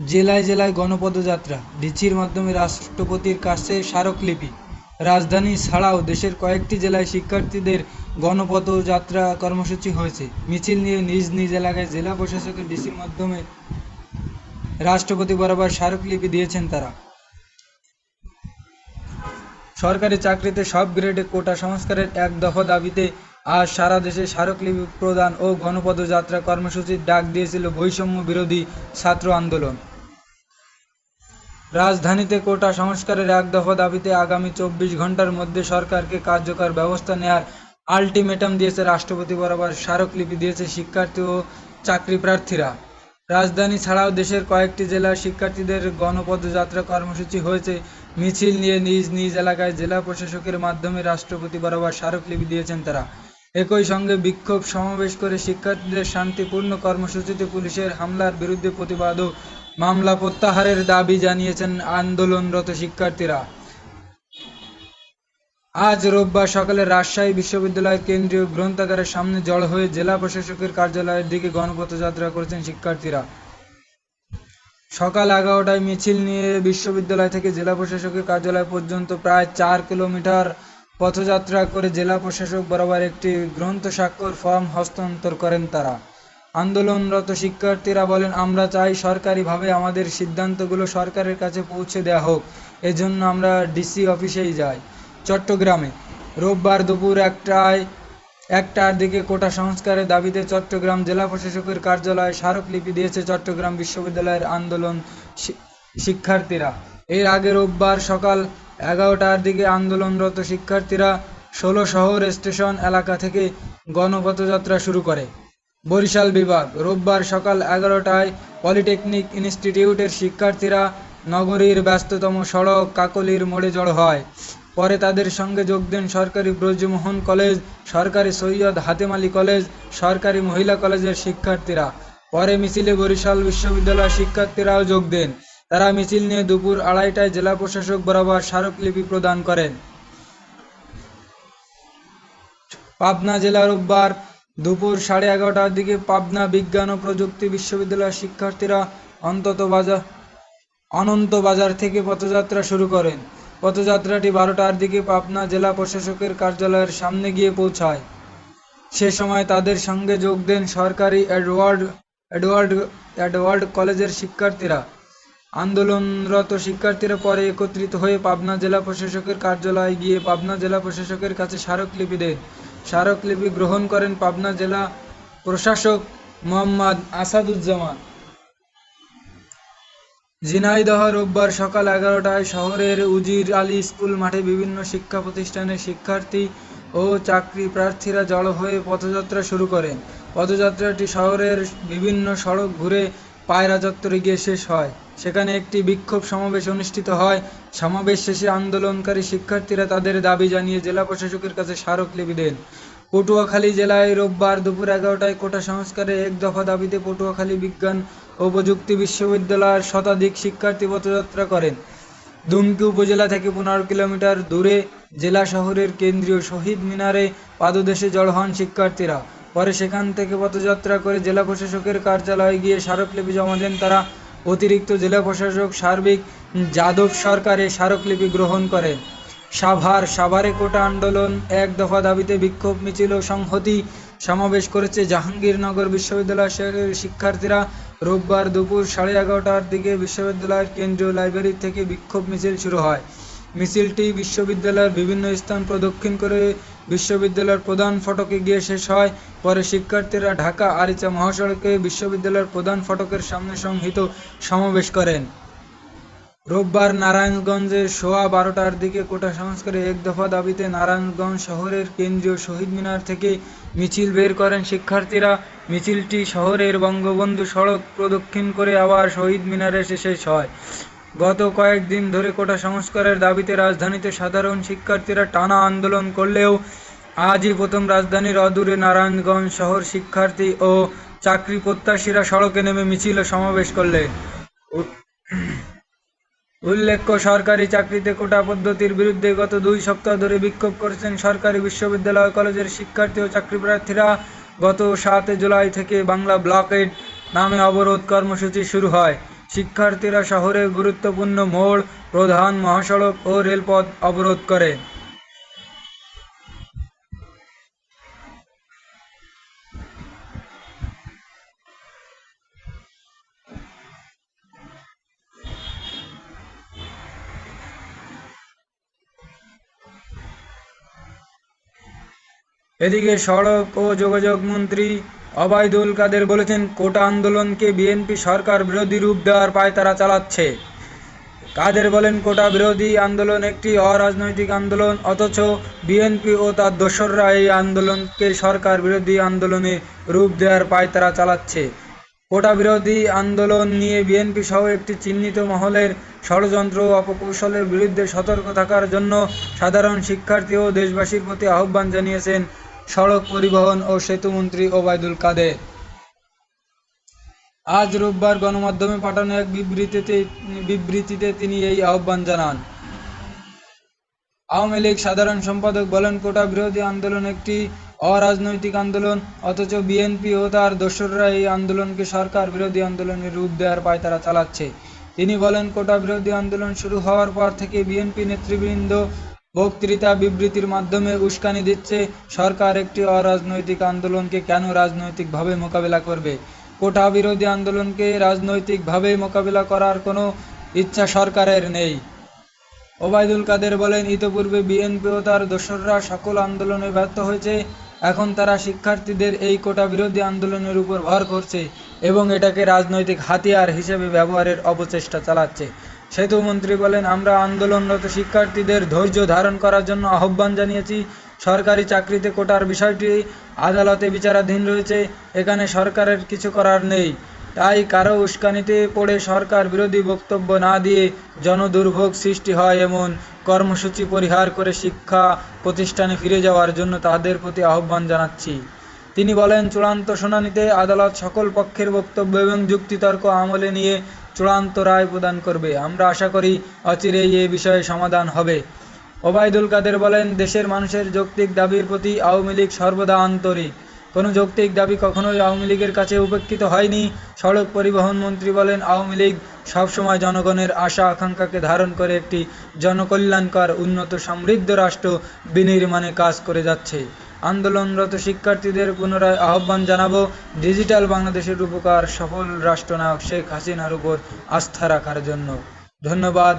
জেলায় জেলায় গণপদযাত্রা, ডিচির মাধ্যমে রাষ্ট্রপতির কাছে স্মারকলিপি। রাজধানী ছাড়াও দেশের কয়েকটি জেলায় শিক্ষার্থীদের গণপদযাত্রা কর্মসূচি হয়েছে। মিছিল নিয়ে নিজ নিজ এলাকায় জেলা প্রশাসকের ডিসির মাধ্যমে রাষ্ট্রপতি বরাবর স্মারকলিপি দিয়েছেন তারা। সরকারি চাকরিতে সব গ্রেডে কোটা সংস্কারের এক দফা দাবিতে আজ সারা দেশে স্মারকলিপি প্রদান ও গণপদযাত্রা কর্মসূচির ডাক দিয়েছিল বৈষম্য বিরোধী ছাত্র আন্দোলন। রাজধানীতে কোটা সংস্কারের এক দফা দাবিতে আগামী চব্বিশ ঘণ্টার মধ্যে সরকারকে কার্যকর ব্যবস্থা নেয়ার আলটিমেটাম দিয়েছে রাষ্ট্রপতি বরাবর স্মারকলিপি দিয়েছে শিক্ষার্থী ও চাকরি প্রার্থীরা। রাজধানী ছাড়াও দেশের কয়েকটি জেলার শিক্ষার্থীদের গণপদযাত্রা কর্মসূচি হয়েছে। মিছিল নিয়ে নিজ নিজ এলাকায় জেলা প্রশাসকের মাধ্যমে রাষ্ট্রপতি বরাবর স্মারকলিপি দিয়েছেন তারা। একই সঙ্গে বিক্ষোভ সমাবেশ করে শিক্ষার্থীদের শান্তিপূর্ণ কর্মসূচিতে পুলিশের হামলার বিরুদ্ধে প্রতিবাদ ও মামলা প্রত্যাহারের দাবি জানিয়েছেন আন্দোলনরত শিক্ষার্থীরা। আজ রোববার সকালে রাজশাহী বিশ্ববিদ্যালয়ের কেন্দ্রীয় গ্রন্থাগারের সামনে জড়ো হয়ে জেলা প্রশাসকের কার্যালয়ের দিকে গণপথযাত্রা করেছেন শিক্ষার্থীরা। সকাল এগারোটায় মিছিল নিয়ে বিশ্ববিদ্যালয় থেকে জেলা প্রশাসকের কার্যালয় পর্যন্ত প্রায় চার কিলোমিটার পথযাত্রা করে জেলা প্রশাসক বরাবর একটি গ্রন্থ স্বাক্ষর ফর্ম হস্তান্তর করেন তারা। আন্দোলনরত শিক্ষার্থীরা বলেন, আমরা চাই সরকারিভাবে আমাদের সিদ্ধান্তগুলো সরকারের কাছে পৌঁছে দেওয়া হোক। এজন্য আমরা ডিসি অফিসেই যাই। চট্টগ্রামে রোববার দুপুর একটায় একটার দিকে কোটা সংস্কারের দাবিতে চট্টগ্রাম জেলা প্রশাসকের কার্যালয়ে স্মারকলিপি দিয়েছে চট্টগ্রাম বিশ্ববিদ্যালয়ের আন্দোলন শিক্ষার্থীরা। এর আগে রোববার সকাল এগারোটার দিকে আন্দোলনরত শিক্ষার্থীরা ষোলো শহর স্টেশন এলাকা থেকে গণপথযাত্রা শুরু করে। বরিশাল বিভাগ, রোববার সকাল এগারোটায় পলিটেকনিক ইনস্টিটিউটের শিক্ষার্থীরা নগরীর ব্যস্ততম সড়ক কাকলির মোড়ে জড়ো হয়। পরে তাদের সঙ্গে যোগ দেন সরকারি ব্রজমোহন কলেজ, সরকারি সৈয়দ হাতেম আলী কলেজ, সরকারি মহিলা কলেজের শিক্ষার্থীরা। পরে মিছিলে বরিশাল বিশ্ববিদ্যালয়ের শিক্ষার্থীরাও যোগ দেন। তারা মিছিল নিয়ে দুপুর আড়াইটায় জেলা প্রশাসক বরাবর স্মারকলিপি প্রদান করেন। পাবনা জেলা রোববার দুপুর সাড়ে এগারোটার দিকে পাবনা বিজ্ঞান ও প্রযুক্তি বিশ্ববিদ্যালয়ের শিক্ষার্থীরা অন্তত বাজার, অনন্ত বাজার থেকে পথযাত্রা শুরু করেন। পথযাত্রাটি বারোটার দিকে পাবনা জেলা প্রশাসকের কার্যালয়ের সামনে গিয়ে পৌঁছায়। সে সময় তাদের সঙ্গে যোগ দেন সরকারি এডওয়ার্ড এডওয়ার্ড এডওয়ার্ড কলেজের শিক্ষার্থীরা। আন্দোলনরত শিক্ষার্থীরা পরে একত্রিত হয়ে পাবনা জেলা প্রশাসকের কার্যালয়ে গিয়ে পাবনা জেলা প্রশাসকের কাছে স্মারকলিপি দেন। স্মারকলিপি গ্রহণ করেন পাবনা জেলা প্রশাসক মোহাম্মদ আসাদুজ্জামান। ঝিনাইদহ রোববার সকাল এগারোটায় শহরের উজির আলী স্কুল মাঠে বিভিন্ন শিক্ষা প্রতিষ্ঠানের শিক্ষার্থী ও চাকরি প্রার্থীরা জড়ো হয়ে পথযাত্রা শুরু করেন। পদযাত্রাটি শহরের বিভিন্ন সড়ক ঘুরে পায়রা চত্বরে গিয়ে শেষ হয়। সেখানে একটি বিক্ষোভ সমাবেশ অনুষ্ঠিত হয়। সমাবেশ শেষে আন্দোলনকারী শিক্ষার্থীরা তাদের দাবি জানিয়ে জেলা প্রশাসকের কাছে স্মারকলিপি দেন। পটুয়াখালী জেলায় রোববার দুপুর এগারোটায় কোটা সংস্কারের এক দফা দাবিতে পটুয়াখালী বিজ্ঞান ও প্রযুক্তি বিশ্ববিদ্যালয়ের শতাধিক শিক্ষার্থী পথযাত্রা করেন। দুমকি উপজেলা থেকে পনেরো কিলোমিটার দূরে জেলা শহরের কেন্দ্রীয় শহীদ মিনারে পাদদেশে জড়ো হন শিক্ষার্থীরা। পরে সেখান থেকে পথযাত্রা করে জেলা প্রশাসকের কার্যালয়ে গিয়ে স্মারকলিপি জমা দেন তারা। অতিরিক্ত জেলা প্রশাসক সার্বিক যাদব সরকারে স্মারকলিপি গ্রহণ করেন সাভার, সাভারে কোটা আন্দোলন এক দফা দাবিতে বিক্ষোভ মিছিল ও সংহতি সমাবেশ করেছে জাহাঙ্গীরনগর বিশ্ববিদ্যালয়ের শিক্ষার্থীরা। রোববার দুপুর সাড়ে এগারোটার দিকে বিশ্ববিদ্যালয়ের কেন্দ্রীয় লাইব্রেরি থেকে বিক্ষোভ মিছিল শুরু হয়। মিছিলটি বিশ্ববিদ্যালয়ের বিভিন্ন স্থান প্রদক্ষিণ করে বিশ্ববিদ্যালয়ের প্রধান ফটকে গিয়ে শেষ হয়। পরে শিক্ষার্থীরা ঢাকা আরিচা মহাসড়কে বিশ্ববিদ্যালয়ের প্রধান ফটকের সামনে সংহিত সমাবেশ করেন। রোববার নারায়ণগঞ্জে সোয়া বারোটার দিকে কোটা সংস্কারে এক দফা দাবিতে নারায়ণগঞ্জ শহরের কেন্দ্রীয় শহীদ মিনার থেকে মিছিল বের করেন শিক্ষার্থীরা। মিছিলটি শহরের বঙ্গবন্ধু সড়ক প্রদক্ষিণ করে আবার শহীদ মিনারে এসে শেষ হয়। গত কয়েকদিন ধরে কোটা সংস্কারের দাবিতে রাজধানীতে সাধারণ শিক্ষার্থীরা টানা আন্দোলন করলেও আজই প্রথম রাজধানীর অদূরে নারায়ণগঞ্জ শহর শিক্ষার্থী ও চাকরি প্রত্যাশীরা সড়কে নেমে মিছিল সমাবেশ করলে। উল্লেখ্য, সরকারি চাকরিতে কোটা পদ্ধতির বিরুদ্ধে গত দুই সপ্তাহ ধরে বিক্ষোভ করেছেন সরকারি বিশ্ববিদ্যালয় কলেজের শিক্ষার্থী ও চাকরি প্রার্থীরা গত সাত জুলাই থেকে বাংলা ব্লকেড নামে অবরোধ কর্মসূচি শুরু হয়। শিক্ষার্থীরা শহরের গুরুত্বপূর্ণ মোড়, প্রধান মহাসড়ক ও রেলপথ অবরোধ করে। এদিকে সড়ক ও যোগাযোগ মন্ত্রী অবায়দুল কাদের বলেছেন, কোটা আন্দোলনকে বিএনপি সরকার বিরোধী রূপ দেওয়ার পায়তারা চালাচ্ছে। কাদের বলেন, কোটা বিরোধী আন্দোলন একটি অরাজনৈতিক আন্দোলন, অথচ বিএনপি ও তার দোসররা এই আন্দোলনকে সরকার বিরোধী আন্দোলনে রূপ দেওয়ার পায়তারা চালাচ্ছে। কোটা বিরোধী আন্দোলন নিয়ে বিএনপি সহ একটি চিহ্নিত মহলের ষড়যন্ত্র ও অপকৌশলের বিরুদ্ধে সতর্ক থাকার জন্য সাধারণ শিক্ষার্থী ও দেশবাসীর প্রতি আহ্বান জানিয়েছেন সড়ক পরিবহন ও সেতুমন্ত্রী ওবায়দুল কাদের। আজ রোববার গণমাধ্যমে পাঠানো এক বিবৃতিতে বিবৃতিতে তিনি এই আহ্বান জানান। আওয়ামী লীগ সাধারণ সম্পাদক বলেন, কোটা বিরোধী আন্দোলন একটি অরাজনৈতিক আন্দোলন, অথচ বিএনপি ও তার দোসররা এই আন্দোলনকে সরকার বিরোধী আন্দোলনের রূপ দেওয়ার পায়তারা চালাচ্ছে। তিনি বলেন, কোটা বিরোধী আন্দোলন শুরু হওয়ার পর থেকে বিএনপি নেতৃবৃন্দ বক্তৃতা বিবৃতির মাধ্যমে উস্কানি দিচ্ছে সরকার একটি অরাজনৈতিক আন্দোলনকে কেন রাজনৈতিকভাবে মোকাবেলা করবে? কোটা বিরোধী আন্দোলনকে রাজনৈতিকভাবে মোকাবেলা করার কোনো ইচ্ছা সরকারের নেই। ওবায়দুল কাদের বলেন, ইতোপূর্বে বিএনপি ও তার দোসররা সকল আন্দোলনে ব্যর্থ হয়েছে। এখন তারা শিক্ষার্থীদের এই কোটা বিরোধী আন্দোলনের উপর ভর করছে এবং এটাকে রাজনৈতিক হাতিয়ার হিসেবে ব্যবহারের অপচেষ্টা চালাচ্ছে। সেতুমন্ত্রী বলেন, আমরা আন্দোলনরত শিক্ষার্থীদের ধৈর্য ধারণ করার জন্য আহ্বান জানিয়েছি। সরকারি চাকরিতে কোটার বিষয়টি আদালতে বিচারাধীন রয়েছে। এখানে সরকারের কিছু করার নেই। তাই কারও উস্কানিতে পড়ে সরকার বিরোধী বক্তব্য না দিয়ে জনদুর্ভোগ সৃষ্টি হয় এমন কর্মসূচি পরিহার করে শিক্ষা প্রতিষ্ঠানে ফিরে যাওয়ার জন্য তাদের প্রতি আহ্বান জানাচ্ছি। তিনি বলেন, চূড়ান্ত শুনানিতে আদালত সকল পক্ষের বক্তব্য এবং যুক্তিতর্ক আমলে নিয়ে চূড়ান্ত রায় প্রদান করবে। আমরা আশা করি অচিরেই এ বিষয়ে সমাধান হবে। ওবায়দুল কাদের বলেন, দেশের মানুষের যৌক্তিক দাবির প্রতি আওয়ামী লীগ সর্বদা আন্তরিক। কোনো যৌক্তিক দাবি কখনোই আওয়ামী লীগের কাছে উপেক্ষিত হয়নি। সড়ক পরিবহন মন্ত্রী বলেন, আওয়ামী লীগ সবসময় জনগণের আশা আকাঙ্ক্ষাকে ধারণ করে একটি জনকল্যাণকর, উন্নত, সমৃদ্ধ রাষ্ট্র বিনির্মাণে কাজ করে যাচ্ছে। আন্দোলনরত শিক্ষার্থীদের পুনরায় আহ্বান জানাব, ডিজিটাল বাংলাদেশের উপকার সফল রাষ্ট্রনায়ক শেখ হাসিনার উপর আস্থা রাখার জন্য। ধন্যবাদ।